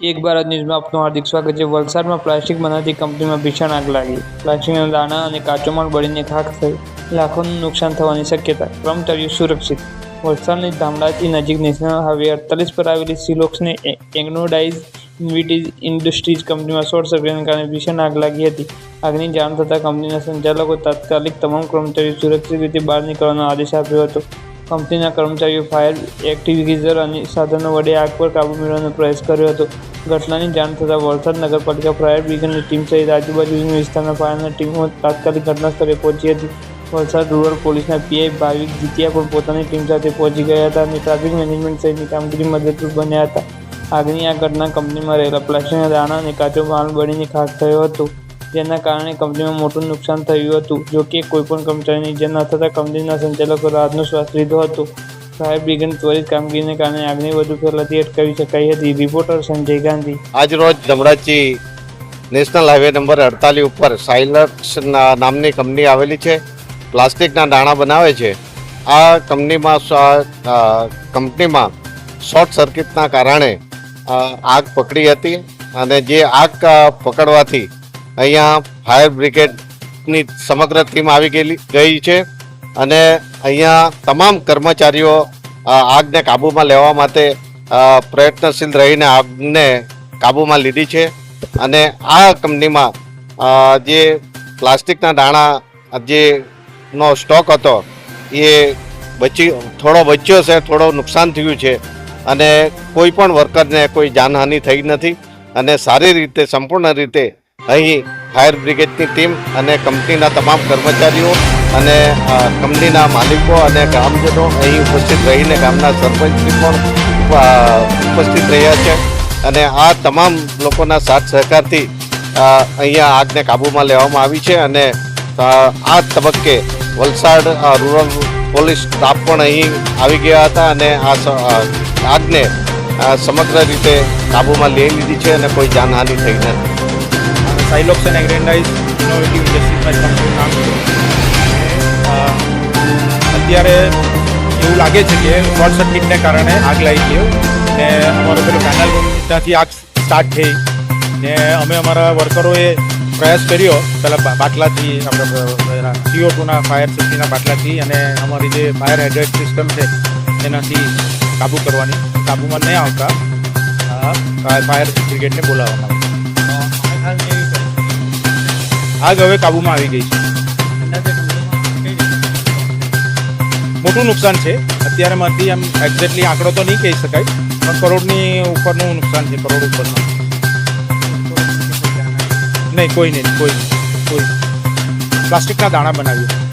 એક ભારત ન્યૂઝમાં આપનું હાર્દિક સ્વાગત છે. વલસાડમાં પ્લાસ્ટિક બનાવતી કંપનીમાં ભીષણ આગ લાગી. પ્લાસ્ટિકના દાણા અને કાચો માલ બળીને ખાખ થઈ. લાખોનું નુકસાન થવાની શક્યતા. કર્મચારીઓ સુરક્ષિત. વલસાડની ધામડાથી નજીક નેશનલ હાઈવે અડતાલીસ પર આવેલી સિલોક્સને એગ્નોડાઇઝ ઇન્વિટીઝ ઇન્ડસ્ટ્રીઝ કંપનીમાં શોર્ટ સર્કિટને કારણે ભીષણ આગ લાગી હતી. આગની જાણ થતાં કંપનીના સંચાલકો તાત્કાલિક તમામ કર્મચારીઓ સુરક્ષિત રીતે બહાર નીકળવાનો આદેશ આપ્યો હતો. કંપનીના કર્મચારીઓ ફાયર એક્ટિવિઝર અને સાધનો વડે આગ પર કાબૂ મેળવવાનો પ્રયાસ કર્યો હતો. ઘટનાની જાણ થતાં વલસાડ નગરપાલિકા ફાયર બ્રિગેડની ટીમ સહિત આજુબાજુની વિસ્તારના ફાયરની ટીમો તાત્કાલિક ઘટના સ્થળે પહોંચી હતી. વલસાડ રૂરલ પોલીસના પીઆઈ ભાવિક જીતિયા પણ પોતાની ટીમ સાથે પહોંચી ગયા હતા અને ટ્રાફિક મેનેજમેન્ટ સહિતની કામગીરી મદદરૂપ બન્યા હતા. આગની આ ઘટના કંપનીમાં રહેલા પ્લાસ્ટિકના દાણા અને કાચો માલ બળીને ખાસ થયો હતો, જેના કારણે કંપનીમાં મોટું નુકસાન થયું હતું, જો કે કોઈપણ કર્મચારીની ઇજા ન થતાં કંપનીના સંચાલકો રાહતનો શ્વાસ લીધો હતો. ફાયર બ્રિગેડ ત્વરિત કામગીરીને કારણે આગની વધુ ફેલાતી અટકાવી શકાઈ હતી. રિપોર્ટર સંજય ગાંધી. આજરોજ ધમરાજી નેશનલ હાઈવે નંબર અડતાલીસ ઉપર સાઇલર્સ નામની કંપની આવેલી છે. પ્લાસ્ટિકના દાણા બનાવે છે. આ કંપનીમાં કંપનીમાં શોર્ટ સર્કિટના કારણે આગ પકડી હતી અને જે આગ પકડવાથી અહીંયા ફાયર બ્રિગેડની સમગ્ર ટીમ આવી ગયેલી, ગઈ છે. અને અહીંયા તમામ કર્મચારીઓ આગને કાબૂમાં લેવા માટે પ્રયત્નશીલ રહીને આગને કાબૂમાં લીધી છે. અને આ કંપનીમાં જે પ્લાસ્ટિકના દાણા જે નો સ્ટોક હતો, એ બચી, થોડો બચ્યો છે, થોડો નુકસાન થયું છે. અને કોઈ પણ વર્કરને કોઈ જાનહાનિ થઈ નથી. અને સારી રીતે, સંપૂર્ણ રીતે અહીં ફાયર બ્રિગેડની ટીમ અને કંપનીના તમામ કર્મચારીઓ અને કંપનીના માલિકો અને ગ્રામજનો અહીં ઉપસ્થિત રહીને ગામના સરપંચશ્રી પણ ઉપસ્થિત રહ્યા છે. અને આ તમામ લોકોના સાથ સહકારથી અહીંયા આગને કાબૂમાં લેવામાં આવી છે અને આ તબક્કે વલસાડ રૂરલ પોલીસ સ્ટાફ પણ અહીં આવી ગયા હતા અને આ આગને સમગ્ર રીતે કાબૂમાં લઈ લીધી છે અને કોઈ જાનહાનિ થઈ નથી. સાઇલોક્સ એન્ડ એગ્રેન્ડાઇઝ ઇનોવેટિવ ઇન્ડસ્ટ્રીઝમાં કંપનીનું નામ છે. અત્યારે એવું લાગે છે કે શોર્ટ સર્કિટને કારણે આગ લાગી ગયો ને અમારો પેલો પેનલ ત્યાંથી આગ સ્ટાર્ટ થઈ. ને અમે અમારા વર્કરોએ પ્રયાસ કર્યો. પહેલાં બાટલાથી, આપણે સીઓ ટુના ફાયર સેફ્ટીના બાટલાથી અને અમારી જે ફાયર હાઇડ્રેટ સિસ્ટમ છે, એનાથી કાબૂ કરવાની. કાબૂમાં નહીં આવતા. ફાયર બ્રિગેડને બોલાવવામાં આગ હવે કાબૂમાં આવી ગઈ છે. મોટું નુકસાન છે. અત્યારે માંથી આમ એક્ઝેક્ટલી આંકડો તો નહીં કહી શકાય, પણ કરોડની ઉપરનું નુકસાન છે, કરોડ ઉપરનું. નહીં, કોઈ નહીં, કોઈ કોઈ પ્લાસ્ટિકના દાણા બનાવ્યું